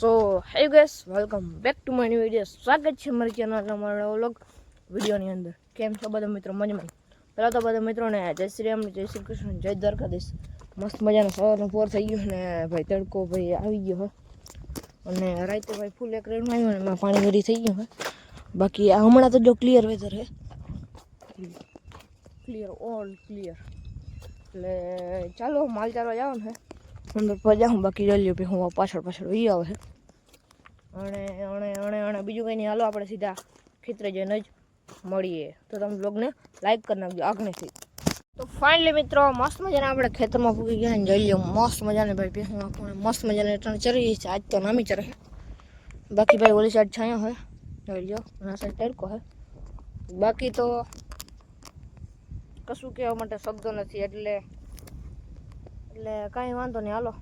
so hi guys welcome back to my new video स्वागत छे मेरे चैनल न मेरा व्लॉग वीडियो नी अंदर કેમ છો બધા મિત્રો મજામાં પેલા તો બધા મિત્રોને જય શ્રી રામ જય શ્રી કૃષ્ણ જય દ્વારકાધીશ મસ્ત મજાનો સવારનો ફોર થઈ ગયો ને ભાઈ તડકો ભાઈ આવી ગયો હ અને હરાઈતે ભાઈ ફૂલ એકરમાં આવ્યો ને માં પાણી ભરી થઈ ગયો હ બાકી આ હમણા તો જો ક્લિયર વેધર હે ક્લિયર ઓલ ક્લિયર લે ચાલો માલધારો જાવ ને અંદર પોજા હું બાકી રો લ્યો પે હું પાછળ પાછળ વી આવે અને અને અને અને બીજું काही ની હાલો આપણે સીધા ખેતરે જન જ મળીએ તો તમે વ્લોગ ને લાઈક કરનાજો આખણેથી તો ફાઇનલી મિત્રો મસ્ત મજા ને આપણે ખેતરમાં ભુગી ગયા ને જલ્લો મસ્ત મજા ને ભાઈ પે મસ્ત મજા ને ચાલ આજે તો નામ જ ચરે બાકી ભાઈ ઓલી સાટ છાયો હે જોઈજો ના સાલ ડરકો હે બાકી તો કશું કહેવા માટે શબ્દો નથી એટલે એટલે કાંઈ વાંધો નહીં હાલો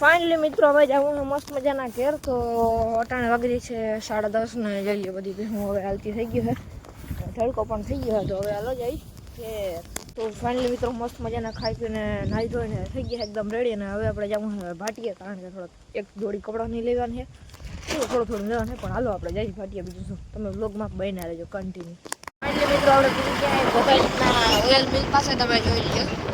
ફાઇનલી મિત્રો હવે જાઉં મસ્ત મજાના ઘેર તો અટાણે વાગરી છે સાડા દસ ને જઈએ બધી હું હવે હાલતી થઈ ગયું છે તડકો પણ થઈ ગયો તો હવે હાલો જઈ કે તો ફાઇનલી મિત્રો મસ્ત મજાના ખાઈ પીને નાહી ધોઈને થઈ ગયા એકદમ રેડી અને હવે આપણે જવું હવે ભાટીએ કારણ કે થોડોક એક જોડી કપડાં નહીં લેવાની છે થોડું થોડું લેવાનું છે પણ હાલો આપણે જઈ ભાટીએ બીજું શું તમે બ્લોગમાં બહીને રહેજો કન્ટિન્યુ મિત્રો આપણે બીજું ક્યાંય ભોપાલના મિલ પાસે તમે જોઈ લીધો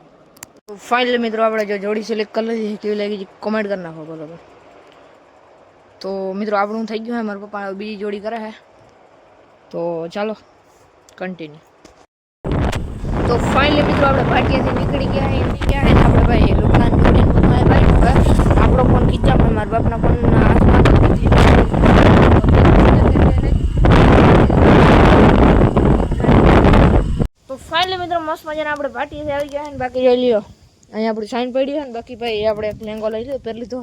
फाइनल मित्रों आप जो जोड़ी सिलेक्ट कर लीजिए क्यों लगी करना हो बोलो तो मित्रों आप थी पप्पा बीजी जोड़ी करा है तो चलो कंटिन्यू तो फाइनल मित्रों आप भाटिया निकली गया है क्या है आप भाई लोकन ना फोन तो से आई गया बाकी जो लियो અહીંયા આપણે સાઈન પડી હોય ને બાકી ભાઈ આપણે એક લેંગો લઈ લીધો પહેરી લીધો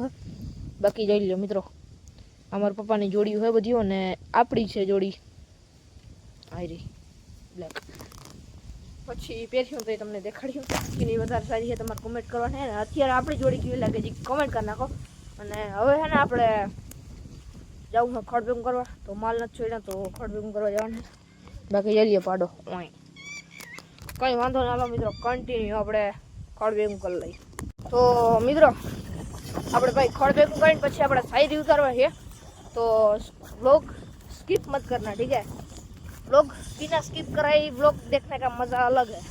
બાકી જઈ લ્યો મિત્રો અમારા પપ્પાની જોડી હોય બધી અને આપણી છે જોડી આયરી બ્લેક પછી પહેર્યું તો એ તમને દેખાડ્યું કે નહીં વધારે સારી છે તમારે કોમેન્ટ કરવાની ને અત્યારે આપણી જોડી કેવી લાગે છે કોમેન્ટ કરી નાખો અને હવે છે ને આપણે જવું છે ખડભેગું કરવા તો માલ નથી છોડ્યા તો ખડભેગું કરવા જવાનું બાકી જઈએ પાડો કંઈ વાંધો ના મિત્રો કન્ટિન્યુ આપણે खड़बेकल मजा अलग है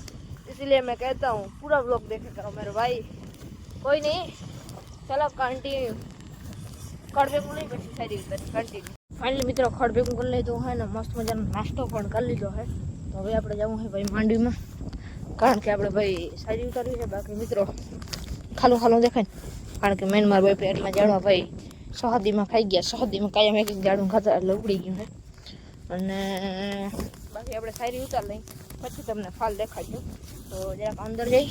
इसलिए मैं कहता हूँ पूरा ब्लॉग देखा करो मेरे भाई कोई नहीं चलो कंटिन्यू खड़बेकू नहीं पी साइरी उतर कंटिन्यू फाइनली मित्रों कर ले तो है ना मस्त मजा नाश्तों कर लीजो है तो अभी आप जाऊँ भाई मांडी में કારણ કે આપણે ભાઈ સારી ઉતારવી છે બાકી મિત્રો ખાલું ખાલું દેખાય કારણ કે મેનમાર ભાઈ પેટમાં જાડવા ભાઈ સહદીમાં ખાઈ ગયા સહદીમાં કાયમ એક એક જાડું ખાતા એટલે ઉગડી ગયું છે અને બાકી આપણે સારી ઉતાર લઈ પછી તમને ફાલ દેખાડજો તો જરાક અંદર જઈ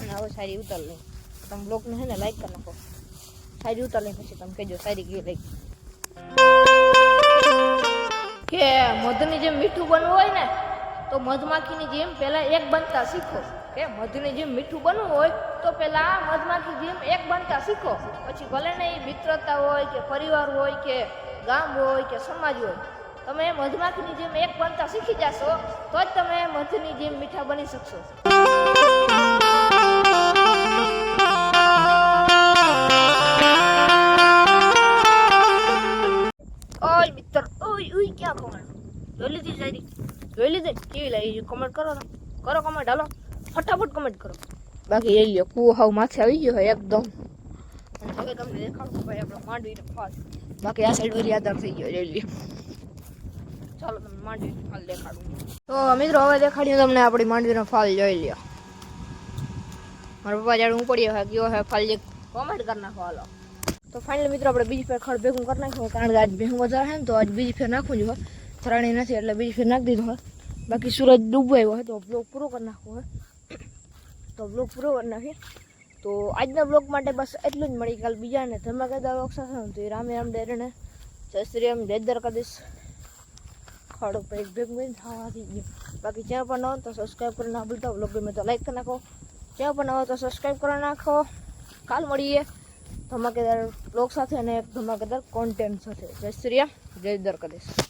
અને હવે સારી ઉતાર લઈ તમે બ્લોગને છે ને લાઈક કરી નાખો સારી ઉતાર લઈ પછી તમે કહેજો સારી ગયું લાઈક કે મધની જેમ મીઠું બનવું હોય ને તો મધમાખીની જેમ પહેલાં એક બનતા શીખો કે મધની જેમ મીઠું બનવું હોય તો પહેલાં મધમાખી જેમ એક બનતા શીખો પછી ભલે ને એ મિત્રતા હોય કે પરિવાર હોય કે ગામ હોય કે સમાજ હોય તમે મધમાખીની જેમ એક બનતા શીખી જશો તો જ તમે મધની જેમ મીઠા બની શકશો ઓય મિત્ર ઓય ઓય ક્યાં કોણ જોઈ લીધી એલે દે કીલે કમેન્ટ કરો કરો કમેન્ટ હાલો ફટાફટ કમેન્ટ કરો બાકી એ લ્યો કુહાઉ માછ આવી ગયો છે એકદમ આ જમ લે કા ભાઈ આ માંડવી ફાલ બાકી આ સળવરી આદરથી એ લ્યો ચાલો માંડવી આ લે કાડું તો મિત્રો હવે દેખાડ્યું તમને આપડી માંડવી નો ફાલ જોઈ લ્યો મારું બજારું પડીઓ છે કે જો ફાલ જે કમેન્ટ કરના હો હાલો તો ફાઇનલ મિત્રો આપણે બીજું ફેર ભેગું કરના હો કારણ કે આજ ભેંગો જ રહે છે ને તો આજ બીજું ફેર ના ખૂંજો थोड़ा नहीं थी अल्ला फिर रख दे दूंगा बाकी सूरज डूब गए हुआ है तो ब्लॉग पूरा करना है तो ब्लॉग पूरा करना फिर तो आज ना ब्लॉग मैं बस एटलूज मड़ी कल बीजा ने तो मैं कहता ब्लॉग साथ तो राम राम डेर ने श्री राम डेदर कर दीस खड़ो पे एक बाकी चाहे पर ना तो सब्सक्राइब करना बोलता ब्लॉग में तो लाइक करना खो चाहे पर ना तो सब्सक्राइब करना ना खो कल मड़ी है धमाकेदार ब्लॉग साथ धमाकेदार कॉन्टेंट साथ जय श्री राम जय दर कर